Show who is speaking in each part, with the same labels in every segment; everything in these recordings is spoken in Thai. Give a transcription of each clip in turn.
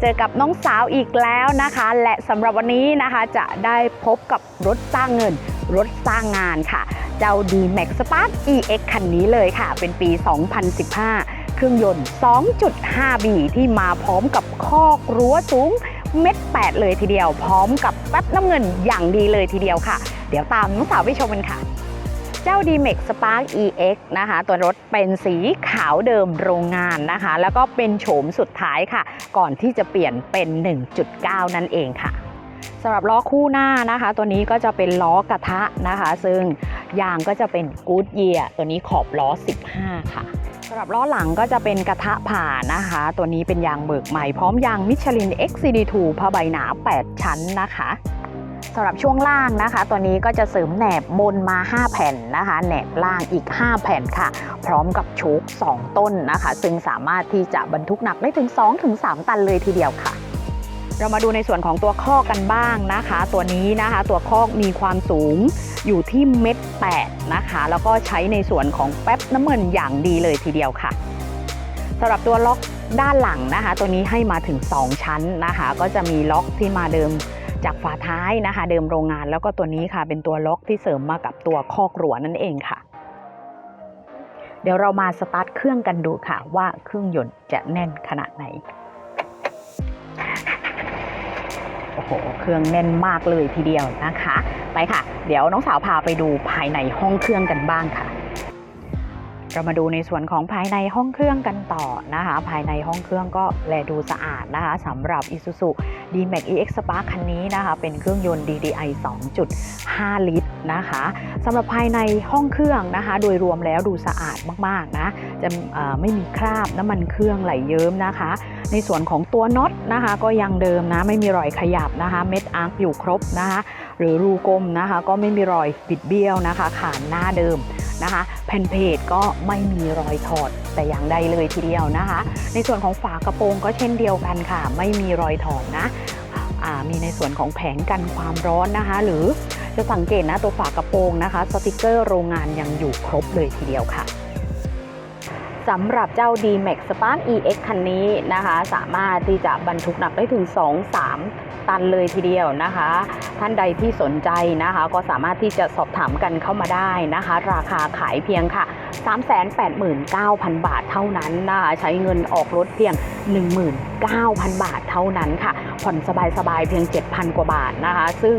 Speaker 1: เจอกับน้องสาวอีกแล้วนะคะ และสำหรับวันนี้นะคะจะได้พบกับรถสร้างเงิน รถสร้างงานค่ะ เจ้า d m a x Spark EX คันนี้เลยค่ะ เป็นปี 2015 เครื่องยนต์ 2.5B ที่มาพร้อมกับคอกรั้วสูงเม็ดแปดเลยทีเดียว พร้อมกับแป๊บน้ำเงินอย่างดีเลยทีเดียวค่ะ เดี๋ยวตามน้องสาวไปชมกันค่ะ จ้า d m a x Spark EX นะคะ ตัวรถเป็นสีขาวเดิมโรงงานนะคะ แล้วก็เป็นโฉมสุดท้ายค่ะ ก่อนที่จะเปลี่ยนเป็น 1.9 นั่นเองค่ะสำหรับล้อคู่หน้านะคะ ตัวนี้ก็จะเป็นล้อกระทะนะคะ ซึ่งยางก็จะเป็น Good Year ตัวนี้ขอบล้อ 15 ค่ะสำหรับล้อหลังก็จะเป็นกระทะผ่านะคะ ตัวนี้เป็นยางเบิกใหม่พร้อมยางมิชลิน XCD2 ผ้าใบหนา 8 ชั้นนะคะ สำหรับช่วงล่างนะคะ ตัวนี้ก็จะเสริมแหนบบนมา 5 แผ่นนะคะ แหนบล่างอีก 5 แผ่นค่ะ พร้อมกับโชค2ต้นนะคะ ซึ่งสามารถที่จะบรรทุกหนักได้ถึง 2-3 ตันเลยทีเดียวค่ะเรามาดูในส่วนของตัวคอกกันบ้างนะคะ ตัวนี้นะคะตัวคอกมีความสูงอยู่ที่เม็ดแปดนะคะ แล้วก็ใช้ในส่วนของแป๊บน้ำมันอย่างดีเลยทีเดียวค่ะสำหรับตัวล็อกด้านหลังนะคะ ตัวนี้ให้มาถึง 2 ชั้นนะคะ ก็จะมีล็อกที่มาเดิม จากฝาท้ายนะคะ เดิมโรงงานแล้วก็ตัวนี้ค่ะ เป็นตัวล็อกที่เสริมมากับตัวคอกรั้วนั่นเองค่ะ เดี๋ยวเรามาสตาร์ทเครื่องกันดูค่ะ ว่าเครื่องยนต์จะแน่นขนาดไหนโอ้โหเครื่องแน่นมากเลยทีเดียวนะคะ ไปค่ะ เดี๋ยวน้องสาวพาไปดูภายในห้องเครื่องกันบ้างค่ะ เรามาดูในส่วนของภายในห้องเครื่องกันต่อนะคะ ภายในห้องเครื่องก็แลดูสะอาดนะคะสำหรับ Isuzu D-Max EX Spark คันนี้นะคะ เป็นเครื่องยนต์ DDI 2.5 ลิตรนะคะสำหรับภายในห้องเครื่องนะคะ โดยรวมแล้วดูสะอาดมากๆนะ จะไม่มีคราบน้ำมันเครื่องไหลเยิ้มนะคะ ในส่วนของตัวน็อตนะคะ ก็ยังเดิมนะ ไม่มีรอยขยับนะคะ เม็ดอาร์คอยู่ครบนะคะ หรือรูกลมนะคะ ก็ไม่มีรอยบิดเบี้ยวนะคะ ขานหน้าเดิม นะคะแผ่นเพจก็ไม่มีรอยถอดแต่อย่างใดเลยทีเดียวนะคะ ในส่วนของฝากระโปรงก็เช่นเดียวกันค่ะ ไม่มีรอยถอดนะมีในส่วนของแผงกันความร้อนนะคะ หรือจะสังเกตนะตัวฝากระโปรงนะคะ สติกเกอร์โรงงานยังอยู่ครบเลยทีเดียวค่ะสำหรับเจ้า D-Max Spark EX คันนี้นะคะ สามารถที่จะบรรทุกหนักได้ถึง 2-3 ตันเลยทีเดียวนะคะ ท่านใดที่สนใจนะคะ ก็สามารถที่จะสอบถามกันเข้ามาได้นะคะ ราคาขายเพียงค่ะ 389,000 บาทเท่านั้นนะคะใช้เงินออกรถเพียง 19,000 บาทเท่านั้นค่ะ ผ่อนสบายๆเพียง 7,000 กว่าบาทนะคะ ซึ่ง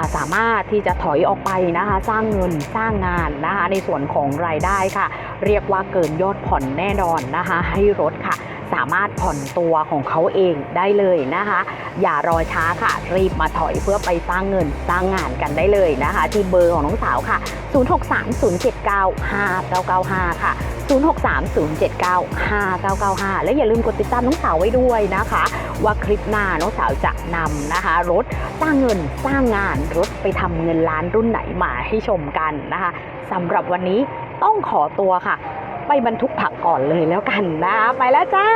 Speaker 1: าสามารถที่จะถอยออกไปนะคะ สร้างเงินสร้างงานนะคะในส่วนของรายได้ค่ะ เรียกว่าเกินยอดผ่อนแน่นอนนะคะ ให้รถค่ะ สามารถผ่อนตัวของเขาเองได้เลยนะคะ อย่ารอช้าค่ะ รีบมาถอยเพื่อไปสร้างเงินสร้างงานกันได้เลยนะคะ ที่เบอร์ของน้องสาวค่ะ 0630795995 ค่ะ 0630795995 และอย่าลืมกดติดตามน้องสาวไว้ด้วยนะคะ ว่าคลิปหน้าน้องสาวจะนำนะคะ รถสร้างเงินสร้างงานรถไปทำเงินล้านรุ่นไหนมาให้ชมกันนะคะสำหรับวันนี้ต้องขอตัวค่ะ ไปบรรทุกผักก่อนเลยแล้วกันนะ ไปแล้วจ้า